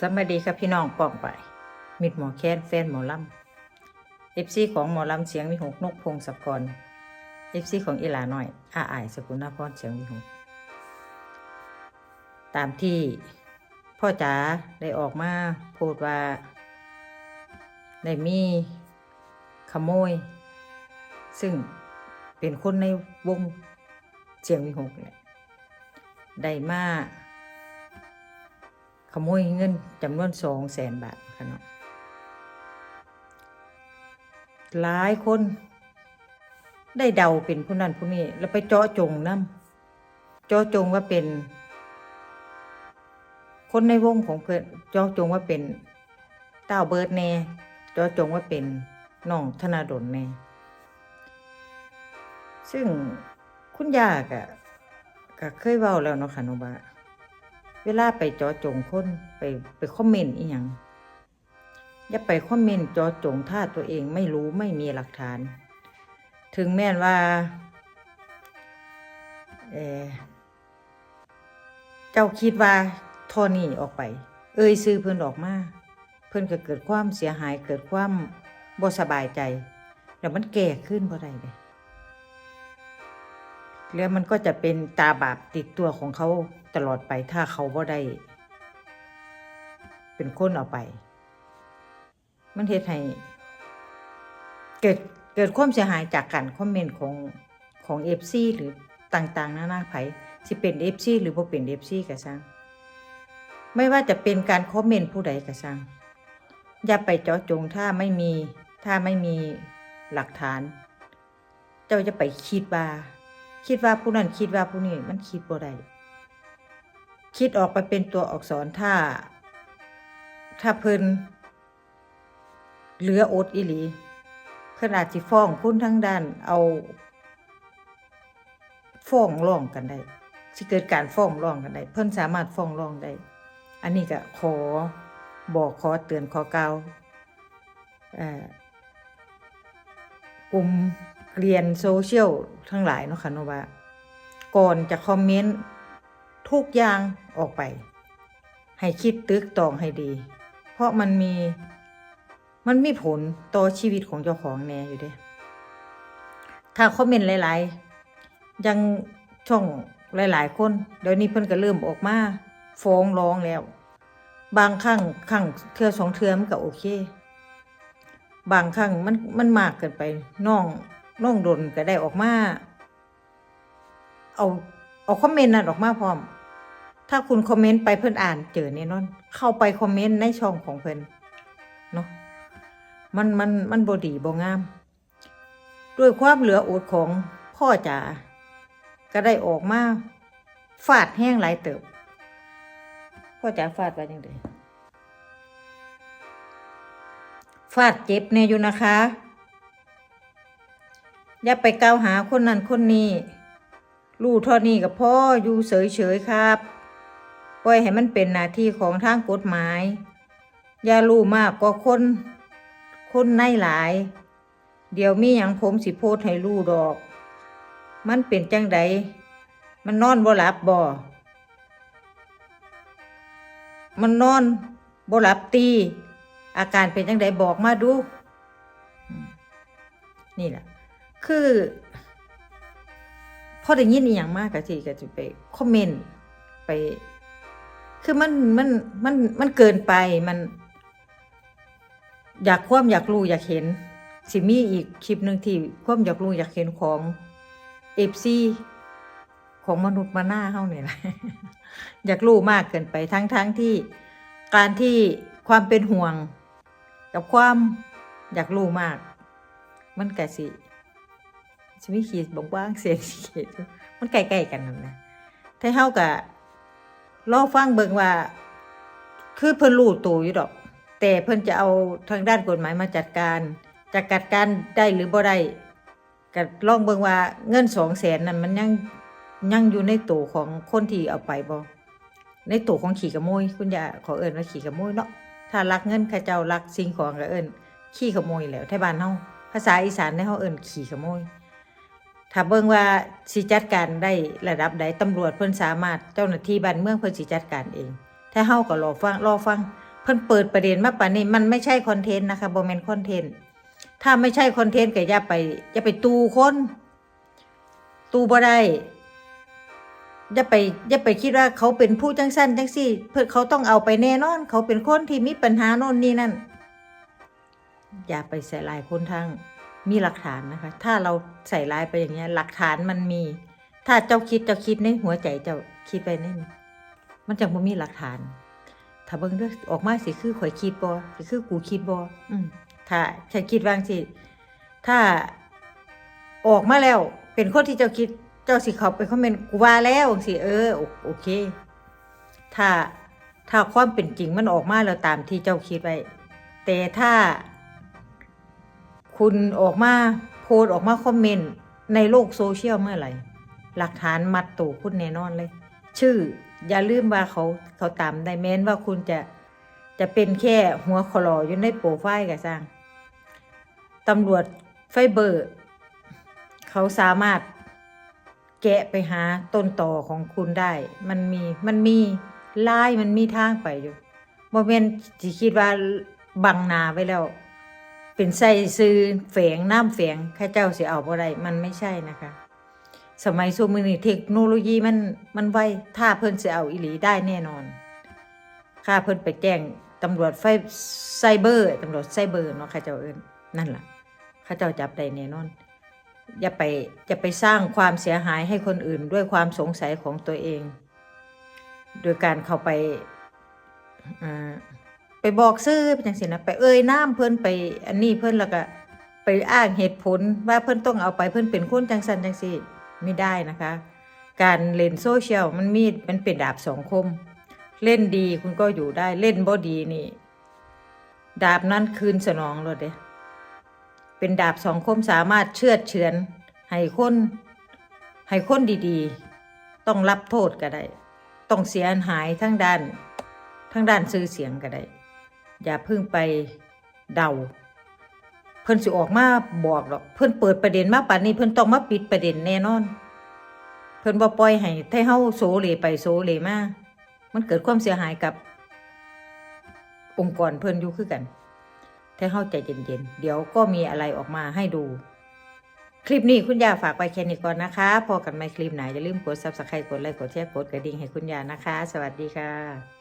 สวัสดีครับพี่น้องป้องไปมิดหมอแค้นแฟนหมอลำเอฟซีของหมอลำเสียงวิหกนกพงศกรเอฟซีของอีหลาหน่อยอาอายสกุลนพรเสียงวิหกตามที่พ่อจ๋าได้ออกมาพูดว่าได้มีขโมย ซึ่งเป็นคนในวงเสียงวิหกแหละได้มา โมยเงินจำนวนสองแสนบาทค่ะเนาะหลายคนได้เดาเป็นผู้นั้นผู้นี้แล้วไปเจาะจงนำเจาะจงว่าเป็น คนในวงของเพื่อนเจาะจงว่าเป็นเต้าเบิร์ดแน่เจาะจงว่าเป็นน้องธนาดลแน่ซึ่งคุณยากะก็เคยเว้าแล้วเนาะค่ะน้อบา เวลาไปจอจงคนไปไปคอมเมนต์อีหยังอย่าไปคอมเมนต์จอจงถ้าตัวเองไม่รู้ไม่มีหลักฐาน ถึงแม้นว่าเออเจ้าคิดว่าโทอนี่ออกไป เอ่ยซื้อเพิ่นออกมา เพิ่นก็เกิดความเสียหายเกิดความบ่สบายใจ แล้วมันแก่ขึ้นบ่ได้เลย แล้วมันก็จะเป็นตาบาปติดตัวของเขาตลอดไปถ้าเขาบ่ได้ เป็นคนเอาไป มันเฮ็ดให้เกิดเกิดความเสียหายจากการคอมเมนต์ของของเอฟซีหรือต่างๆนานาไผสิเป็นเอฟซีหรือบ่เป็นเอฟซีก็ช่างไม่ว่าจะเป็นการคอมเมนต์ผู้ใดก็ช่างอย่าไปเจาะจงถ้าไม่มีถ้าไม่มีหลักฐาน เจ้าจะไปคิดว่า คิดว่าผู้นั้นคิดว่าผู้นี้มันคิดบ่ได้คิดออกไปเป็นตัวอักษรถ้า ถ้าเพิ่นเหลืออดอีหลีขนาดสิฟ้องคุณทั้งด้านเอาฟ้องร้องกันได้สิเกิดการฟ้องร้องกันได้เพิ่นสามารถฟ้องร้องได้อันนี้ก็ขอบอกขอเตือนขอกล่าวเอ่อกลุ่ม เรียนโซเชียลทั้งหลายเนาะค่ะเนาะว่าก่อนจะคอมเมนต์ทุกอย่างออกไป ให้คิดตึกตองให้ดี เพราะมันมีมันมีผลต่อชีวิตของเจ้าของแน่อยู่เด้ถ้าคอมเมนต์หลาย ๆ ยังช่องหลาย ๆ คนเดี๋ยวนี้เพิ่นก็เริ่มออกมาฟ้องร้องแล้ว บางครั้งครั้งเทื่อสองเทื่อมันก็โอเค บางครั้งมันมันมากเกินไปน้อง น้องดนก็ได้ออกมา เอาเอาคอมเมนต์นั้นออกมาพร้อม ถ้าคุณคอมเมนต์ไปเพื่อนอ่านเจอแน่นอน เข้าไปคอมเมนต์ในช่องของเพื่อนเนาะมันมันมันบดีบงาม ด้วยความเหลืออดของพ่อจ๋าก็ได้ออกมาฟาดแห้งหลายเติบ พ่อจ๋าฟาดไปยังไงฟาดเจ็บแน่อยู่นะคะ อย่าไปกล่าวหาคนนั้นคนนี้รู้เท่านี้กับพ่ออยู่เฉยๆครับ ปล่อยให้มันเป็นหน้าที่ของทางกฎหมาย อย่ารู้มากก็คน คนในหลาย เดี๋ยวมีอย่างผมสิโพดให้รู้ดอก มันเป็นจังใดมันนอนบ่หลับบ่มันนอนบ่หลับตี อาการเป็นจังใดบอกมาดู นี่แหละ คือพอได้ยินอีหยังมากก็สิก็จะไปคอมเมนต์ไป คือมันมันมันมันเกินไปมัน อยากความอยากรู้อยากเห็น สิมีอีกคลิปหนึ่งที่ความอยากรู้อยากเห็นของเอฟซีของมนุษย์มาหน้าเฮาเนี่ยแหละอยากรู้มากเกินไปทั้งทั้งที่การที่ความเป็นห่วง กับความอยากรู้มาก มันกะสิ สิมีขีดบางๆเสียงสิขีดมันใกล้ๆกันนั่นนะถ้าเฮากะรอฟังเบิ่งว่า คือเพิ่นรู้ตัวอยู่ดอก แต่เพิ่นจะเอาทางด้านกฎหมายมาจัดการจะจัดการได้หรือบ่ได้ก็ลองเบิ่งว่าเงินสองแสนนั้นมันยังยังอยู่ในตัวของคนที่เอาไปบ่ในตัวของขี่ขโมย คุณอย่าขอเอิ้นว่าขี่ขโมยเนาะถ้ารักเงินข้าเจ้ารักสิ่งของก็เอิ้นขี่ขโมยแล้วไทบ้านเฮาภาษาอีสานในเฮาเอิ้นขี่ขโมย ถ้าเบิ่งว่าสิจัดการได้ระดับใดตำรวจเพิ่นสามารถเจ้าหน้าที่บ้านเมืองเพิ่นสิจัดการเอง ถ้าเฮาก็รอฟังรอฟัง เพิ่นเปิดประเด็นมาป่านนี้มันไม่ใช่คอนเทนต์นะคะบ่แม่นคอนเทนต์ถ้าไม่ใช่คอนเทนต์ก็อย่าไปอย่าไปตูคนตูบ่ได้อย่าไปอย่าไปคิดว่าเขาเป็นผู้จังสั้นจังซี่ เพื่อเขาต้องเอาไปแน่นอน เขาเป็นคนที่มีปัญหาโน่นนี่นั่น อย่าไปใส่ลายคนทาง มีหลักฐานนะคะ ถ้าเราใส่ลายไปอย่างเงี้ย หลักฐานมันมี ถ้าเจ้าคิดเจ้าคิดในหัวใจเจ้าคิดไปนี่มันจะบ่มีหลักฐาน ถ้าเบิ่งเด้อออกมาสิคือข่อยคิดบ่สิคือกูคิดบ่อืมถ้าฉันคิดว่างสิ ถ้าออกมาแล้ว เป็นคนที่เจ้าคิดเจ้าสิเขาไปคอมเมนต์กูว่าแล้วสิเออโอโอเค ถ้าถ้าความเป็นจริงมันออกมาแล้วตามที่เจ้าคิดไว้แต่ถ้า คุณออกมาโพสออกมาคอมเมนต์ในโลกโซเชียลเมื่อไหร่ หลักฐานมัดตัวคุณแน่นอนเลย ชื่ออย่าลืมว่าเขาเขาตามได้แม้นว่าคุณจะจะเป็นแค่หัวคลออยู่ในโปรไฟล์ก็สร้างตำรวจไฟเบอร์ เขาสามารถแกะไปหาต้นต่อของคุณได้ มันมีมันมีลายมันมีทางไปอยู่โมเมนที่คิดว่าบังนาไว้แล้ว เป็นใส่ซื้อแฝงน้ำแฝงข้าเจ้าสิเอาบ่ได้มันไม่ใช่นะคะ สมัยซุมือนี้เทคโนโลยีมันมันไวถ้าเพิ่นสิเอาอีหลีได้แน่นอนค่าเพิ่นไปแจ้งตำรวจไฟไซเบอร์ตำรวจไซเบอร์เนาะข้าเจ้าเอิ้นนั่นล่ะข้าเจ้าจับได้แน่นอน อย่าไปอย่าไปสร้างความเสียหายให้คนอื่นด้วยความสงสัยของตัวเอง โดยการเข้าไปอ่า ไปบอกซื้อเป็นจังซี่นะไปเอ่ยน้ำเพิ่นไปอันนี้เพิ่นแล้วก็ไปอ้างเหตุผลว่าเพิ่นต้องเอาไปเพิ่นเป็นคนจังสันจังซี่ไม่ได้นะคะ การเล่นโซเชียลมันมีมันเป็นดาบสองคม เล่นดีคุณก็อยู่ได้เล่นบ่ดีนี่ ดาบนั้นคืนสนองเลยเด้เป็นดาบสองคมสามารถเชือดเฉือนให้คนให้คนดีๆ ต้องรับโทษก็ได้ ต้องเสียหายทั้งด้านทั้งด้านซื้อเสียงก็ได้ อย่าเพิ่งไปเดา เพิ่นสิออกมาบอกหรอก เพิ่นเปิดประเด็นมาป่านนี้เพิ่นต้องมาปิดประเด็นแน่นอน เพิ่นบ่ปล่อยให้ให้เฮาโซเลไปโซเลมามันเกิดความเสียหายกับ องค์กรเพิ่นอยู่คือกันถ้าเฮาใจเย็นๆเดี๋ยวก็มีอะไรออกมาให้ดูคลิปนี้คุณยาฝากไปแค่นี้ก่อนนะคะ พอกันใหม่คลิปไหนอย่าลืมกด Subscribe กดไลค์กดแชร์กดกระดิ่งให้คุณยานะคะ สวัสดีค่ะ